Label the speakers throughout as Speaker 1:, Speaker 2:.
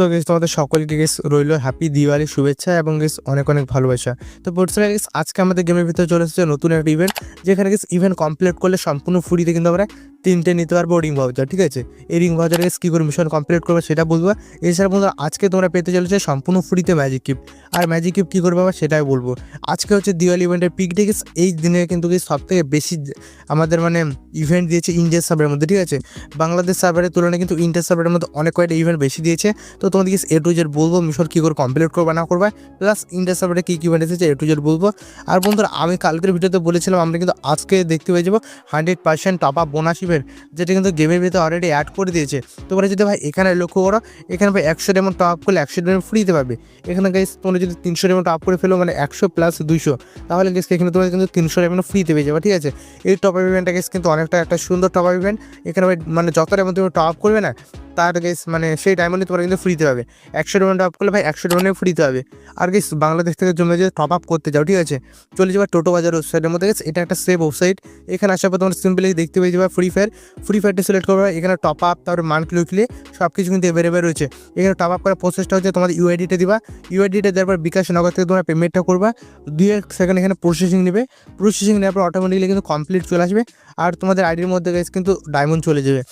Speaker 1: So guess তোমাদের সকলকে guess রইল হ্যাপি দিওয়ালি শুভেচ্ছা এবং গেস অনেক অনেক ভালোবাসা। তো বলছিলাম গেস আজকে আমাদের গেমের ভিতরে চলে এসেছে নতুন একটা ইভেন্ট যেখানে গেস ইভেন্ট কমপ্লিট করলে সম্পূর্ণ ফ্রিতে কিন্তু আমরা তিনটে নিতে পারব রিং ভাউচার, ঠিক আছে? এই রিং ভাউচার গেস কী করে মিশন কমপ্লিট করবে সেটা বলব। এছাড়া বন্ধুরা, আজকে তোমরা পেতে চলেছে সম্পূর্ণ ফ্রিতে ম্যাজিক কিপ আর ম্যাজিক কিপ কী করবে আবার সেটাই বলব। আজকে হচ্ছে দিওয়ালি ইভেন্টের পিক ডে গেস এই দিনে কিন্তু সব থেকে বেশি আমাদের মানে ইভেন্ট দিয়েছে ইন্ডিয়ার সার্ভারের মধ্যে, ঠিক আছে? বাংলাদেশ সার্ভারের তুলনায় কিন্তু ইন্ডিয়ার সার্ভারের মধ্যে অনেক কয়েকটা ইভেন্ট বেশি দিয়েছে। তো তোমাদেরকে এ টু জেড বলব মিশন কী করে কমপ্লিট করবে, না করবে। প্লাস ইন্ডিয়া সার্ভারে কী কী ইভেন্ট এসেছে এ টু জেড বলব। আর বন্ধুরা, আমি কালকের ভিডিওতে বলেছিলাম, আমরা কিন্তু আজকে দেখতে পেয়ে যাব hundred percent top bonus event যেটা কিন্তু গেমের ভিতরে অলরেডি অ্যাড করে দিয়েছে। তোমরা যদি ভাই এখানে লক্ষ্য করো, এখানে ভাই একশো ডেমন টপ করলে একশো ডেমন ফ্রিতে পাবে। এখানে গাইস তোমরা যদি তিনশো ডেমন টপ করে ফেলো মানে একশো প্লাস দুইশো, তাহলে গেস এখানে তোমরা কিন্তু তিনশো ডেমন ফ্রিতে পেয়ে যাবে, ঠিক আছে? এই টপ আপ ইভেন্টটা গেস কিন্তু অনেকটা একটা সুন্দর টপ আপ ইভেন্ট এখানে ভাই মানে যত ডেমন তুমি টপ করবে না তার গেস মানে সেই টাইমে তোমরা কিন্তু ফ্রিতে পাবে। একশো ডেমন টপ করলে ভাই একশো ডেমনে ফ্রিতে পাবে। আর গেস বাংলাদেশ থেকে জমে যে টপ আপ করতে যাও, ঠিক আছে? চলে যাবে টোটো বাজার ওয়েবসাইটের মধ্যে গেছে এটা একটা সেভ ওয়েবসাইট এখানে আসার পর তোমার সিম্পলি দেখতে পেয়ে যাবে ফ্রি ফায়ার ফ্রি ফায়ারটা সিলেক্ট করবে, এখানে টপ আপ তারপরে মান্থলি উইকলি সব কিছু কিন্তু এভেলেবেল রয়েছে। এখানে টপ আপ করার প্রসেসটা হচ্ছে তোমাদের ইউআইডিটা দিবা। ইউআইডিটা দেওয়ার পর বিকাশ নগর থেকে তোমরা পেমেন্টটা করবা। দুই এক সেকেন্ড এখানে প্রসেসিং নেবে। প্রসেসিং নেওয়ার পর অটোমেটিকলি কিন্তু কমপ্লিট চলে আসবে। আর তোমাদের আইডির মধ্যে গেছে কিন্তু ডায়মন্ড চলে যাবে।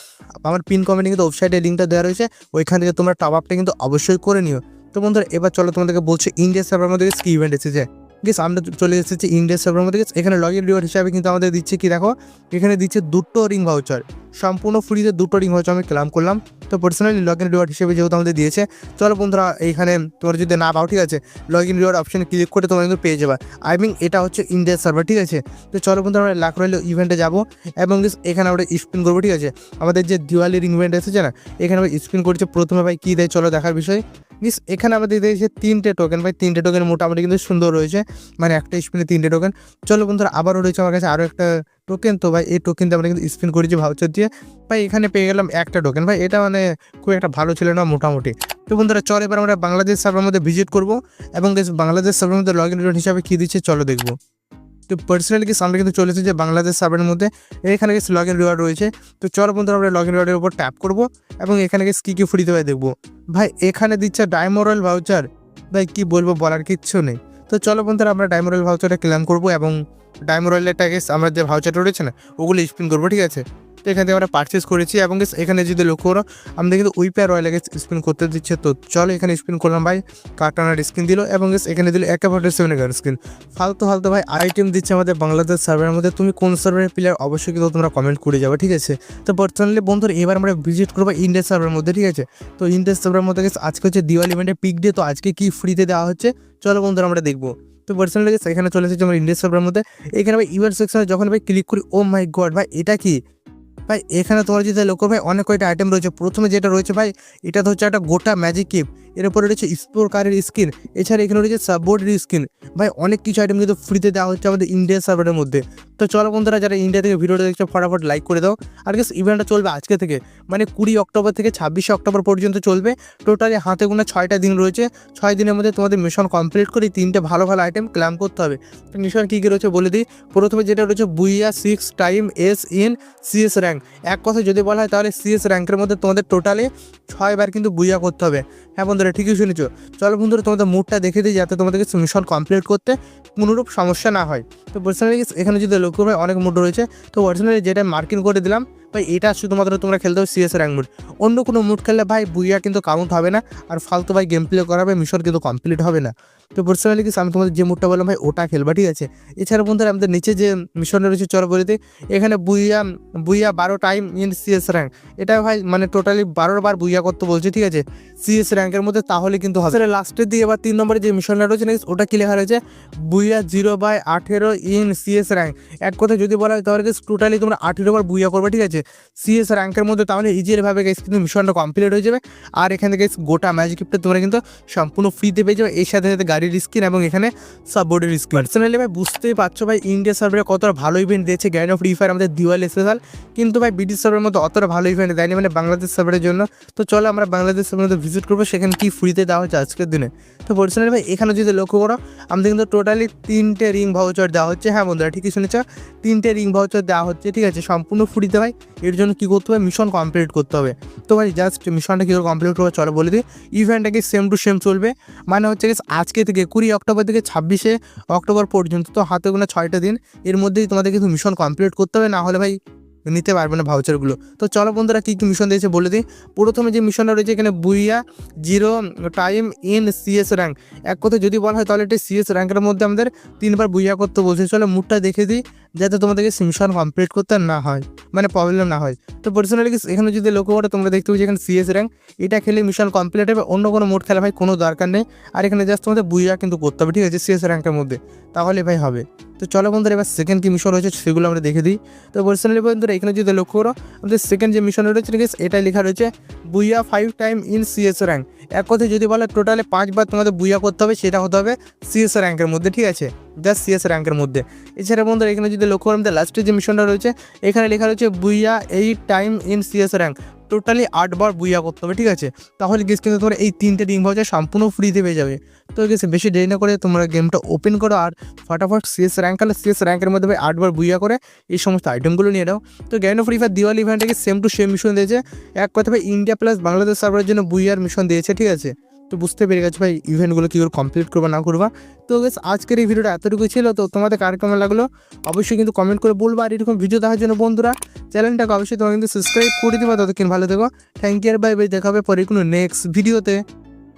Speaker 1: আমার পিন কমেন্টে কিন্তু ওয়েবসাইটে লিঙ্কটা দেওয়া রয়েছে, ওইখান থেকে তোমরা টপ আপটা কিন্তু অবশ্যই করে নিও। তো বন্ধুরা, এবার চলো তোমাদেরকে বলছে ইন্ডিয়া সার্ভার মধ্যে কি ইভেন্ট এসেছে? গেস আমরা চলে এসেছি ইন্ডিয়া সার্ভার মধ্যে গেছে এখানে লগ ইন রিওয়ার্ড হিসাবে কিন্তু আমাদের দিচ্ছে কি, দেখো? এখানে দিচ্ছে দুটো রিং ভাউচার সম্পূর্ণ ফ্রিতে দুটো রিং ভাউচার আমি ক্লাম করলাম। তো পার্সোনালি লগ ইন রিওয়ার্ড হিসেবে যেহেতু আমাদের দিয়েছে, চলো বন্ধুরা এইখানে তোমরা যদি না পাও, ঠিক আছে? লগ ইন রিওয়ার্ড অপশনে ক্লিক করে তোমরা কিন্তু পেয়ে যাবে। আই মিন এটা হচ্ছে ইন্ডিয়া সার্ভার ঠিক আছে? তো চলো বন্ধুরা, আমরা লাখ রইল ইভেন্টে যাব। এবং এখানে আমরা স্পিন করব, ঠিক আছে? আমাদের যে দিওয়ালির ইভেন্ট এসেছে না, এখানে আমরা স্পিন করছে। প্রথমে ভাই কী দেয়, চলো দেখার বিষয়। মিস এখানে আমাদের দিয়েছে তিনটে টোকেন ভাই তিনটে টোকেন মোটামুটি কিন্তু সুন্দর রয়েছে। মানে একটা স্পিনে তিনটে টোকেন চলো বন্ধুরা, আবারও রয়েছে আমার কাছে আরও একটা টোকেন তো ভাই, এই টোকেন আমরা কিন্তু স্পিন করেছি ভাউচার দিয়ে। ভাই, এখানে পেয়ে গেলাম একটা টোকেন ভাই, এটা মানে খুব একটা ভালো ছিল না মোটামুটি। তো বন্ধুরা, চল এবার আমরা বাংলাদেশ সার্ভার মধ্যে ভিজিট করব। এবং বাংলাদেশ সার্ভার মধ্যে লগ ইন হিসাবে কী দিচ্ছে, চলো দেখব। তো পার্সোনালি কি সামনে কিন্তু চলেছে যে বাংলাদেশ সাবের মধ্যে, এখানে গেছে লগ ইন রিওয়ার্ড রয়েছে। তো চলো বন্ধুরা, আমরা লগ ইন রিওয়ার্ডের উপর ট্যাপ করব এবং এখানে গেছে কী কী ফ্রিতে ভাই দেখব। ভাই, এখানে দিচ্ছে ডায়মোরাল ভাউচার ভাই, কী বলব বলার কিচ্ছু নেই। তো চলো বন্ধুরা, আমরা ডায়মোরাল ভাউচারটা ক্লেম করব এবং ডায়মোরয়েলের গেছে আমরা যে ভাউচারটা রয়েছে না, ওগুলো স্পিন করব, ঠিক আছে? এখান থেকে আমরা পারচেস করেছি এবং এখানে যদি লক্ষ্য করো, আমাদের কিন্তু উইপার রয়্যাল গেছে স্পিন করতে দিচ্ছে। তো চলো এখানে স্পিন করলাম ভাই। কার্টানার স্কিন দিল এবং এখানে দিল একে ফোর্টি সেভেন এগারো স্কিন ফালতু ফালতু ভাই আইটেম দিচ্ছে আমাদের বাংলাদেশ সার্ভারের মধ্যে। তুমি কোন সার্ভারের প্লেয়ার অবশ্যই কিন্তু তোমরা কমেন্ট করে যাবে, ঠিক আছে? তো পার্সোনালি বন্ধুরা, এবার আমরা ভিজিট করব ইন্ডিয়া সার্ভারের মধ্যে, ঠিক আছে? তো ইন্ডিয়া সার্ভারের মধ্যে আজকে হচ্ছে দিওয়ালি ইভেন্টের পিক ডে তো আজকে কি ফ্রিতে দেওয়া হচ্ছে? চলো বন্ধুরা, আমরা দেখব। তো পার্সোনালি এখানে চলে এসেছে আমার ইন্ডিয়া সার্ভারের মধ্যে। এখানে ভাই ইভেন্ট সেকশনে যখন ভাই ক্লিক করি ও মাই গড ভাই, এটা কি? ভাই, এখানে তোমার যদি লক্ষ্য ভাই, অনেক কয়টা আইটেম রয়েছে। প্রথমে যেটা রয়েছে ভাই, এটা তো হচ্ছে একটা গোটা ম্যাজিক কিপ এর উপরে রয়েছে স্পোর কারের স্কিন এছাড়া এখানে রয়েছে সাববোর্ডের স্কিন ভাই, অনেক কিছু আইটেম কিন্তু ফ্রিতে দেওয়া হচ্ছে আমাদের ইন্ডিয়া সার্ভারের মধ্যে। তো চলো বন্ধুরা, যারা ইন্ডিয়া থেকে ভিডিওটা দেখছ, ফটাফট লাইক করে দাও। আর গেস ইভেন্টটা চলবে আজকে থেকে মানে কুড়ি অক্টোবর থেকে ছাব্বিশে অক্টোবর পর্যন্ত চলবে। টোটালি হাতে গোনা ছয়টা দিন রয়েছে। ছয় দিনের মধ্যে তোমাদের মিশন কমপ্লিট করে তিনটে ভালো ভালো আইটেম ক্লাম করতে হবে। মিশন কী কী রয়েছে বলে দিই। প্রথমে যেটা রয়েছে booyah six time S in CS rank এক কথা যদি বলা হয় তাহলে সিএস র্যাঙ্কের মধ্যে তোমাদের টোটালি ছয়বার কিন্তু বুইয়া করতে হবে। হ্যাঁ বন্ধুরা ঠিকই শুনেছ। চলো বন্ধুরা, তোমাদের মুডটা দেখে দিই যাতে তোমাদেরকে মিশন কমপ্লিট করতে কোনোরূপ সমস্যা না হয়। তো পার্সোনালি এখানে যদি লক্ষ্য হয় অনেক মুড রয়েছে। তো পার্সোনালি যেটা মার্কিং করে দিলাম ভাই, এটা শুধুমাত্র তোমরা খেলতে হবে সিএস র্যাঙ্ক মুড অন্য কোনো মুড খেললে ভাই, বুইয়া কিন্তু কাউন্ট হবে না, আর ফালতু ভাই গেম প্লে করাবে মিশন কিন্তু কমপ্লিট হবে না। তো পার্সোনালি কি আমি তোমাদের যে মুডটা বললাম ভাই, ওটা খেলবা, ঠিক আছে? এছাড়া বন্ধুরা, আমাদের নিচে যে মিশন রয়েছে চল বলিতে এখানে বুইয়া বুইয়া বারো টাইম ইন সিএস র্যাঙ্ক এটা ভাই মানে টোটালি বারো বার বুইয়া করতে বলছে, ঠিক আছে? সিএস র্যাঙ্কের মধ্যে তাহলে কিন্তু হবে। লাস্টের দিকে এবার তিন নম্বরে যে মিশনটা রয়েছে না ওটা কি লেখা রয়েছে? বুইয়া জিরো বাই আঠেরো ইন সিএস র্যাঙ্ক এক কথা যদি বলা হয়, তাহলে টোটালি তোমরা আঠেরো বার বুইয়া করবে, ঠিক আছে? সিএস র্যাঙ্কের মধ্যে তাহলে ইজিভাবে গেছে কিন্তু মিশনটা কমপ্লিট হয়ে যাবে। আর এখান থেকে গোটা ম্যাজিক গিফটটা তোমরা কিন্তু সম্পূর্ণ ফ্রিতে পেয়ে যাবে। এর সাথে সাথে গাড়ির স্কিন এবং এখানে সাববোর্ডের স্কিন পার্সোনালি ভাই, বুঝতেই পারছ ভাই ইন্ডিয়া সার্ভারে কতটা ভালো ইভেন্ট দিয়েছে গ্যান অফ ফ্রি ফায়ার আমাদের দিওয়াল স্পেশাল কিন্তু ভাই ব্রিটিশ সার্ভারের মধ্যে অতটা ভালো ইভেন্ট দেয়নি মানে বাংলাদেশ সার্ভারের জন্য। তো চলো আমরা বাংলাদেশ সার্ভারের মধ্যে ভিজিট করব, সেখানে কি ফ্রিতে দেওয়া হচ্ছে আজকের দিনে। তো পার্সোনালি ভাই, এখানে যদি লক্ষ্য করো, আমাদের কিন্তু টোটালি তিনটে রিং ভাউচার দেওয়া হচ্ছে। হ্যাঁ বন্ধুরা, ঠিকই শুনেছ। তিনটে রিং ভাউচার দেওয়া হচ্ছে, ঠিক আছে? সম্পূর্ণ ফ্রিতে ভাই। এর জন্য কী করতে হবে? মিশন কমপ্লিট করতে হবে। তো ভাই জাস্ট মিশনটা কী করে কমপ্লিট করবে চলো বলে দিই। ইভেন্টটা কি সেম টু সেম চলবে? মানে হচ্ছে আজকে থেকে কুড়ি অক্টোবর থেকে ছাব্বিশে অক্টোবর পর্যন্ত, তো হাতে গোনা ছয়টা দিন, এর মধ্যেই তোমাদের কিন্তু মিশন কমপ্লিট করতে হবে, না হলে ভাই নিতে পারবে না ভাউচারগুলো তো চলো বন্ধুরা, কী কী মিশন দিয়েছে বলে দিই। প্রথমে যে মিশনটা রয়েছে এখানে booyah, zero, time, in, CS rank এক কথা যদি বলা হয় তাহলে এটি সিএস র্যাঙ্কের মধ্যে আমাদের তিনবার বুইয়া করতে বলছে। চলো মুডটা দেখে দিই। যাতে তোমাদেরকে মিশন কমপ্লিট করতে না হয় মানে প্রবলেম না হয়। তো পার্সোনালি এখানে যদি লক্ষ্য করো, তোমরা দেখতে পাচ্ছি এখানে সিএস র্যাঙ্ক এটা খেলে মিশন কমপ্লিট হবে, অন্য কোনো মোড খেলা ভাই কোনো দরকার নেই। আর এখানে জাস্ট তোমাদের বুইয়া কিন্তু করতে হবে, ঠিক আছে? সিএস র্যাঙ্কের মধ্যে। তাহলে ভাই হবে। তো চলো বন্ধুরা, এবার সেকেন্ড কি মিশন রয়েছে সেগুলো আমরা দেখে দিই। তো পার্সোনালি বন্ধুরা, এখানে যদি লক্ষ্য করো, আমাদের সেকেন্ড যে মিশন রয়েছে এটা লেখা রয়েছে, booyah five time in CS rank এক কথায় যদি বলে টোটালে পাঁচবার তোমাদের বুইয়া করতে হবে, সেটা হতে হবে সিএস র্যাঙ্কের মধ্যে, ঠিক আছে? জাস্ট সিএস র্যাঙ্কের মধ্যে। এছাড়া বন্ধুরা, এখানে যদি লক্ষ্য করেন লাস্টের যে মিশনটা রয়েছে, এখানে লেখা রয়েছে, বুইয়া এই time in CS rank totally আটবার বুইয়া করতে হবে, ঠিক আছে? তাহলে গেস কিন্তু তোমরা এই তিনটে রিং ভাউচার সম্পূর্ণ ফ্রিতে পেয়ে যাবে। তো গেছে বেশি দেরি না করে তোমরা গেমটা ওপেন করো আর ফটাফট সিএস র্যাঙ্ক হলে সিএস র্যাঙ্কের মধ্যে আটবার বুইয়া করে এই সমস্ত আইটেমগুলো নিয়ে নাও। তো গ্যানো ফ্রি ফায়ার দিওয়ালি ইভেন্টটাকে সেম টু সেম মিশন দিয়েছে। এক কথা ইন্ডিয়া প্লাস বাংলাদেশ সার্ভারের জন্য বুইয়ার মিশন দিয়েছে, ঠিক আছে? তো বুঝতে পেরে গেছো ভাই ইভেন্টগুলো কী করে কমপ্লিট করব, না করবা? তো গেস আজকের এই ভিডিওটা এতটুকু ছিল, তো তোমাদের কার কেমন লাগল অবশ্যই কিন্তু কমেন্ট করে বলব, আর এরকম ভিডিও দেখার জন্য বন্ধুরা চ্যানেলটাকে অবশ্যই তোমরা কিন্তু সাবস্ক্রাইব করে দেবো, ততক্ষণ ভালো থেকো থ্যাংক ইউ আর বাই বাই দেখা হবে পরে কোনো নেক্সট ভিডিওতে